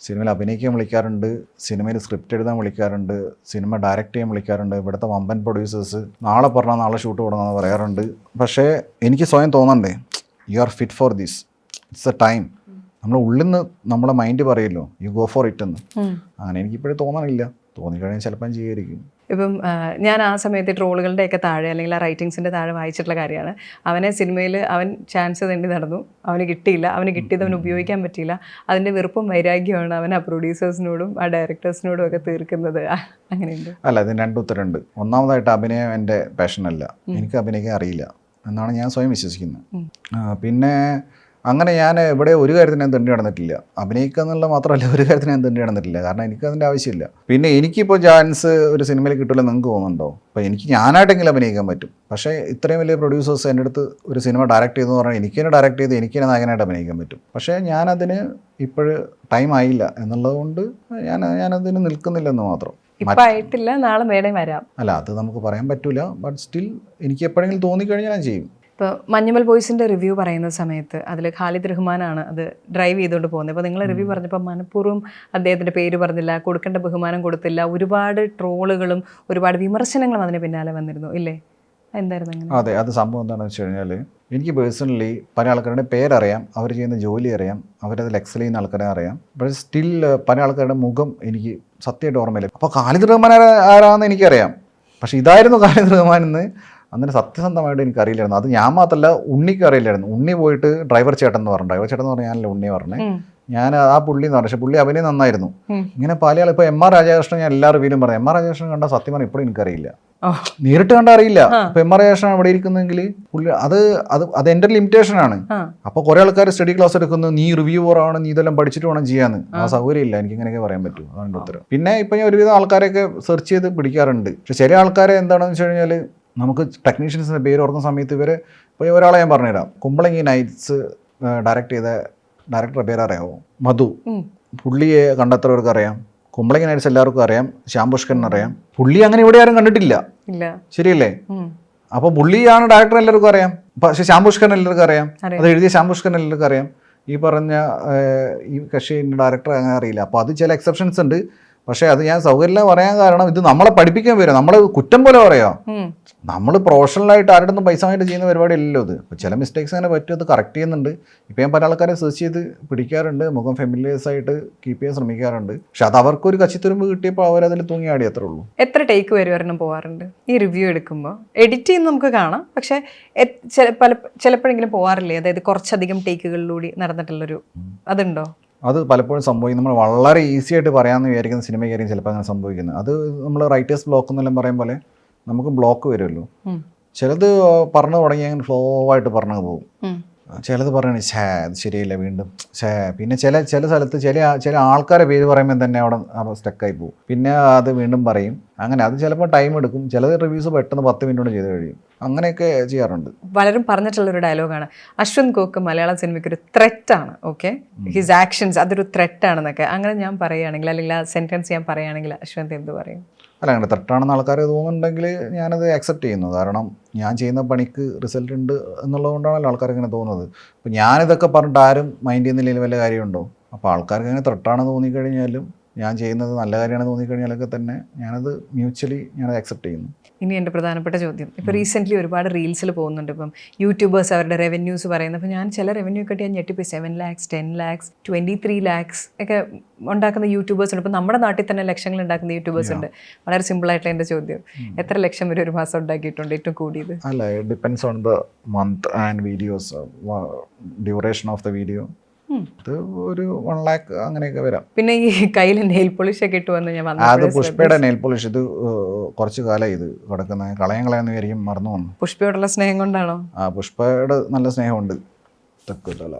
സിനിമയിൽ അഭിനയിക്കാൻ വിളിക്കാറുണ്ട് സിനിമയിൽ സ്ക്രിപ്റ്റ് എഴുതാൻ വിളിക്കാറുണ്ട് സിനിമ ഡയറക്റ്റ് ചെയ്യാൻ വിളിക്കാറുണ്ട്. ഇവിടുത്തെ വമ്പൻ പ്രൊഡ്യൂസേഴ്സ് നാളെ പറഞ്ഞാൽ നാളെ ഷൂട്ട് തുടങ്ങുമെന്ന് പറയാറുണ്ട്. പക്ഷേ എനിക്ക് സ്വയം തോന്നണ്ടേ you are fit for this it's a time നമ്മൾ ഉള്ളിൽ നിന്ന് നമ്മളെ മൈൻഡ് പറയുമല്ലോ യു ഗോ ഫോർ ഇറ്റ് എന്ന്. അങ്ങനെ എനിക്കിപ്പോഴും തോന്നണില്ല. തോന്നിക്കഴിഞ്ഞാൽ ചിലപ്പം ചെയ്യായിരിക്കും. ഇപ്പം ഞാൻ ആ സമയത്ത് ട്രോളുകളുടെയൊക്കെ താഴെ അല്ലെങ്കിൽ ആ റൈറ്റിങ്സിന്റെ താഴെ വായിച്ചിട്ടുള്ള കാര്യമാണ്. അവനെ സിനിമയിൽ അവൻ ചാൻസ് തണ്ടി നടന്നു. അവന് കിട്ടിയില്ല. അവന് കിട്ടിയത് അവന് ഉപയോഗിക്കാൻ പറ്റിയില്ല. അതിന്റെ വെറുപ്പും വൈരാഗ്യമാണ് അവൻ ആ പ്രൊഡ്യൂസേഴ്സിനോടും ആ ഡയറക്ടേഴ്സിനോടും ഒക്കെ തീർക്കുന്നത്. അങ്ങനെയുണ്ട്. അല്ല ഇതിന് രണ്ട് ഉത്തരമുണ്ട്. ഒന്നാമതായിട്ട് അഭിനയം എന്റെ പാഷനല്ല. എനിക്ക് അഭിനയിക്കാൻ അറിയില്ല. എന്നാണ് ഞാൻ സ്വയം വിശ്വസിക്കുന്നത്. പിന്നെ അങ്ങനെ ഞാൻ ഇവിടെ ഒരു കാര്യത്തിന് ഞാൻ തെണ്ടി നടന്നിട്ടില്ല. അഭിനയിക്കുക എന്നുള്ള മാത്രമല്ല ഒരു കാര്യത്തിന് ഞാൻ തെണ്ടി നടന്നിട്ടില്ല. കാരണം എനിക്ക് അതിന്റെ ആവശ്യമില്ല. പിന്നെ എനിക്കിപ്പോൾ ചാൻസ് ഒരു സിനിമയിൽ കിട്ടില്ല നിങ്ങൾക്ക് തോന്നുന്നുണ്ടോ? അപ്പോൾ എനിക്ക് ഞാനായിട്ടെങ്കിലും അഭിനയിക്കാൻ പറ്റും. പക്ഷേ ഇത്രയും വലിയ പ്രൊഡ്യൂസേഴ്സ് എന്റെ അടുത്ത് ഒരു സിനിമ ഡയറക്റ്റ് ചെയ്തെന്ന് പറഞ്ഞാൽ എനിക്ക് തന്നെ ഡയറക്റ്റ് ചെയ്ത് എനിക്ക് തന്നെ നായകനായിട്ട് അഭിനയിക്കാൻ പറ്റും. പക്ഷേ ഞാനതിന് ഇപ്പോൾ ടൈം ആയില്ല. എന്നുള്ളതുകൊണ്ട് ഞാൻ ഞാനതിന് നിൽക്കുന്നില്ലെന്ന് മാത്രം. ആയിട്ടില്ല. നാളെ വേണേ വരാം. അല്ല അത് നമുക്ക് പറയാൻ പറ്റൂല. ബട്ട് സ്റ്റിൽ എനിക്ക് എപ്പോഴെങ്കിലും തോന്നിക്കഴിഞ്ഞാൽ ഞാൻ ചെയ്യും. ഇപ്പോൾ മഞ്ഞുമൽ ബോയ്സിന്റെ റിവ്യൂ പറയുന്ന സമയത്ത് അതിൽ ഖാലിദ് റഹ്മാനാണ് അത് ഡ്രൈവ് ചെയ്തുകൊണ്ട് പോകുന്നത്. അപ്പോൾ നിങ്ങൾ റിവ്യൂ പറഞ്ഞപ്പോൾ മനഃപൂർവം അദ്ദേഹത്തിന്റെ പേര് പറഞ്ഞില്ല കൊടുക്കേണ്ട ബഹുമാനം കൊടുത്തില്ല ഒരുപാട് ട്രോളുകളും ഒരുപാട് വിമർശനങ്ങളും അതിന് പിന്നാലെ വന്നിരുന്നു. ഇല്ലേ? എന്തായിരുന്നു അങ്ങനെ? അതെ അത് സംഭവം എന്താണെന്ന് വെച്ച് കഴിഞ്ഞാൽ എനിക്ക് പേഴ്സണലി പല ആൾക്കാരുടെ പേരറിയാം അവർ ചെയ്യുന്ന ജോലി അറിയാം അവരതിൽ എക്സൽ ചെയ്യുന്ന ആൾക്കാരെ അറിയാം. പക്ഷേ സ്റ്റിൽ പല ആൾക്കാരുടെ മുഖം എനിക്ക് സത്യമായിട്ട് ഓർമ്മയില്ല. അപ്പോൾ ഖാലിദ് റഹ്മാൻ ആരാണെന്ന് ആരാന്ന് എനിക്കറിയാം. പക്ഷേ ഇതായിരുന്നു ഖാലിദ് റഹ്മാൻ എന്ന് അന്നേരം സത്യസന്ധമായിട്ട് എനിക്ക് അറിയില്ലായിരുന്നു അത് ഞാൻ മാത്രമല്ല ഉണ്ണിക്ക് അറിയില്ലായിരുന്നു. ഉണ്ണി പോയിട്ട് ഡ്രൈവർ ചേട്ടൻ എന്ന് പറഞ്ഞു. ഡ്രൈവർ ചേട്ടൻ എന്ന് പറഞ്ഞാൽ ഞാനല്ല ഉണ്ണി പറഞ്ഞു. ഞാൻ ആ പുള്ളി എന്ന് പറഞ്ഞു. പക്ഷേ പുള്ളി അഭിനയം നന്നായിരുന്നു. ഇങ്ങനെ പല ആൾ ഇപ്പോൾ എം ആർ രാജകൃഷ്ണൻ ഞാൻ എല്ലാ റിവ്യൂലും പറഞ്ഞു എം ആർ രാജകൃഷ്ണൻ കണ്ട സത്യം പറഞ്ഞാൽ ഇപ്പോഴും എനിക്കറിയില്ല. നേരിട്ട് കണ്ട അറിയില്ല. ഇപ്പൊ എം ആർ രാജകൃഷ്ണൻ അവിടെ ഇരിക്കുന്നെങ്കിൽ പുള്ളി അത് അത് അത് എന്റെ ലിമിറ്റേഷൻ ആണ്. അപ്പൊ അപ്പോൾ കുറെ ആൾക്കാർ സ്റ്റഡി ക്ലാസ് എടുക്കുന്നു. നീ റിവ്യൂ ആണ് നീ ഇതെല്ലാം പഠിച്ചിട്ട് വേണം ചെയ്യാന്ന്. ആ സൗകര്യം ഇല്ല. എനിക്ക് ഇങ്ങനെയൊക്കെ പറയാൻ പറ്റൂ. അതാണ് ഉത്തരം. പിന്നെ ഇപ്പൊ ഞാൻ ഒരുവിധം ആൾക്കാരെയൊക്കെ സെർച്ച് ചെയ്ത് പിടിക്കാറുണ്ട്. പക്ഷെ ചില ആൾക്കാരെ എന്താണെന്ന് വെച്ച് കഴിഞ്ഞാൽ നമുക്ക് ടെക്നീഷ്യൻസിന്റെ പേര് ഓർക്കുന്ന സമയത്ത് ഇവർ ഇപ്പോൾ ഒരാളെ ഞാൻ പറഞ്ഞുതരാം. കുമ്പളങ്ങി നൈറ്റ്സ് ഡയറക്റ്റ് ചെയ്ത ഡയറക്ടറുടെ പേര് അറിയാമോ മധു. പുള്ളിയെ കണ്ടെത്തുന്നവർക്ക് അറിയാം. കുമ്പളങ്ങി നൈറ്റ്സ് എല്ലാവർക്കും അറിയാം. ശ്യാം പുഷ്കൻ അറിയാം. പുള്ളി അങ്ങനെ ഇവിടെ ആരും കണ്ടിട്ടില്ല. ശരിയല്ലേ. അപ്പോൾ പുള്ളിയാണ് ഡയറക്ടർ എല്ലാവർക്കും അറിയാം. പക്ഷെ ശ്യാം പുഷ്കൻ എല്ലാവർക്കും അറിയാം. അറിയാം. അത് എഴുതിയ ശ്യാം പുഷ്കൻ എല്ലാവർക്കും അറിയാം. ഈ പറഞ്ഞ ഈ കക്ഷി ഡയറക്ടർ അങ്ങനെ അറിയില്ല. അപ്പോൾ അത് ചില എക്സെപ്ഷൻസ് ഉണ്ട്. പക്ഷേ അത് ഞാൻ സൗകര്യം പറയാൻ കാരണം ഇത് നമ്മളെ പഠിപ്പിക്കാൻ വരും. നമ്മൾ കുറ്റം പോലെ പറയാം. നമ്മൾ പ്രൊഫഷണലായിട്ട് ആരുടെ ഒന്നും പൈസ ആയിട്ട് ചെയ്യുന്ന പരിപാടി അല്ലല്ലോ ഇത് ചില മിസ്റ്റേക്സ് അങ്ങനെ പറ്റും അത് കറക്റ്റ് ചെയ്യുന്നുണ്ട്. ഇപ്പം ഞാൻ പല ആൾക്കാരെ സെർച്ച് ചെയ്ത് പിടിക്കാറുണ്ട്. മുഖം ഫെമിലിയേഴ്സ് ആയിട്ട് കീപ്പ് ചെയ്യാൻ ശ്രമിക്കാറുണ്ട്. പക്ഷെ അത് അവർക്ക് ഒരു കച്ചിത്തുരുമ്പ് കിട്ടിയപ്പോൾ അവരതിൽ തൂങ്ങിയാടി അത്രേ ഉള്ളൂ. എത്ര ടേക്ക് വരും ഒരെണ്ണം പോകാറുണ്ട് ഈ റിവ്യൂ എടുക്കുമ്പോൾ എഡിറ്റ് ചെയ്യുന്ന നമുക്ക് കാണാം. പക്ഷേ ചില പല ചിലപ്പോഴെങ്കിലും പോകാറില്ലേ അതായത് കുറച്ചധികം ടേക്കുകളിലൂടെ നടന്നിട്ടുള്ളൊരു അതുണ്ടോ? അത് പലപ്പോഴും സംഭവിക്കും നമ്മൾ വളരെ ഈസി ആയിട്ട് പറയാമെന്ന് വിചാരിക്കുന്ന സിനിമയ്ക്കായിരിക്കും ചിലപ്പോൾ അങ്ങനെ സംഭവിക്കുന്നത് അത് നമ്മൾ റൈറ്റേഴ്സ് ബ്ലോക്ക് എന്നെല്ലാം പറയും പോലെ നമുക്ക് ബ്ലോക്ക് വരുമല്ലോ. ചിലത് പറഞ്ഞു തുടങ്ങി അങ്ങനെ ഫ്ലോ ആയിട്ട് പറഞ്ഞു പോകും. ചിലത് പറയണേ ഛേ അത് ശരിയല്ല വീണ്ടും ഛേ പിന്നെ ചില ചില സ്ഥലത്ത് ചില ചില ആൾക്കാരെ പേര് പറയുമ്പോൾ തന്നെ അവിടെ സ്റ്റക്കായി പോകും. പിന്നെ അത് വീണ്ടും പറയും. അങ്ങനെ അത് ചിലപ്പോൾ ടൈം എടുക്കും. ചിലത് റിവ്യൂസ് പെട്ടെന്ന് പത്ത് മിനിറ്റ് കൊണ്ട് ചെയ്ത് കഴിയും. അങ്ങനെയൊക്കെ ചെയ്യാറുണ്ട്. പലരും പറഞ്ഞിട്ടുള്ളൊരു ഡയലോഗാണ് അശ്വന്ത് കോക്ക് മലയാള സിനിമയ്ക്ക് ഒരു ത്രെറ്റാണ് ഓക്കെ ഹിസ് ആക്ഷൻസ് അതൊരു ത്രെറ്റാണെന്നൊക്കെ അങ്ങനെ ഞാൻ പറയുകയാണെങ്കിൽ അല്ലെങ്കിൽ ആ സെന്റൻസ് ഞാൻ പറയുകയാണെങ്കിൽ അശ്വന്ത് എന്ത് പറയും? അല്ല അങ്ങനെ തെറ്റാണെന്ന് ആൾക്കാർ തോന്നുന്നുണ്ടെങ്കിൽ ഞാനത് അക്സെപ്റ്റ് ചെയ്യുന്നു. കാരണം ഞാൻ ചെയ്യുന്ന പണിക്ക് റിസൾട്ട് ഉണ്ട് എന്നുള്ളതുകൊണ്ടാണല്ലോ ആൾക്കാർ ഇങ്ങനെ തോന്നുന്നത്. അപ്പോൾ ഞാനിതൊക്കെ പറഞ്ഞിട്ട് ആരും മൈൻഡ് ചെയ്യുന്നില്ലെങ്കിൽ വല്ല കാര്യമുണ്ടോ? അപ്പോൾ ആൾക്കാർക്ക് അങ്ങനെ തെറ്റാണെന്ന് തോന്നിക്കഴിഞ്ഞാലും ഞാൻ ചെയ്യുന്നത് നല്ല കാര്യമാണെന്ന് തോന്നിക്കഴിഞ്ഞാലൊക്കെ തന്നെ ഞാനത് മ്യൂച്വലി ഞാനത് അക്സെപ്റ്റ് ചെയ്യുന്നു. ഇനി എന്റെ പ്രധാനപ്പെട്ട ചോദ്യം. ഇപ്പോൾ റീസെന്റ്ലി ഒരുപാട് റീൽസിൽ പോകുന്നുണ്ട്. ഇപ്പം യൂട്യൂബേഴ്സ് അവരുടെ റവന്യൂസ് പറയുന്നത്. അപ്പോൾ ഞാൻ ചില റവന്യൂ ഒക്കെ ഞാൻ ഞെട്ടിപ്പോയി. Seven lakhs ten lakhs twenty three lakhs ഒക്കെ ഉണ്ടാക്കുന്ന യൂട്യൂബേഴ്സ് ഉണ്ട്. ഇപ്പം നമ്മുടെ നാട്ടിൽ തന്നെ ലക്ഷങ്ങൾ ഉണ്ടാക്കുന്ന യൂട്യൂബേഴ്സ് ഉണ്ട്. വളരെ സിമ്പിളായിട്ടുള്ള എന്റെ ചോദ്യം. എത്ര ലക്ഷം വരെ ഒരു മാസം ഉണ്ടാക്കിയിട്ടുണ്ട് ഏറ്റവും കൂടിയത്? അല്ല depends on the month and videos duration of the video ഒരു വൺ ലാക്ക് അങ്ങനെയൊക്കെ വരാം. പിന്നെ ഈ കയ്യിൽ നെയിൽ പോളിഷ് ഒക്കെ ഇട്ട് വന്ന് ഞാൻ അത് പുഷ്പയുടെ നെയിൽ പോളിഷ് ഇത് കുറച്ച് കാലം ഇത് കിടക്കുന്ന. കളയാൻ കളയാന്ന് വിചാരിക്കും മറന്നു വന്നു. പുഷ്പയോടുള്ള സ്നേഹം കൊണ്ടാണോ? ആ പുഷ്പയുടെ നല്ല സ്നേഹമുണ്ട്. തെക്കുതല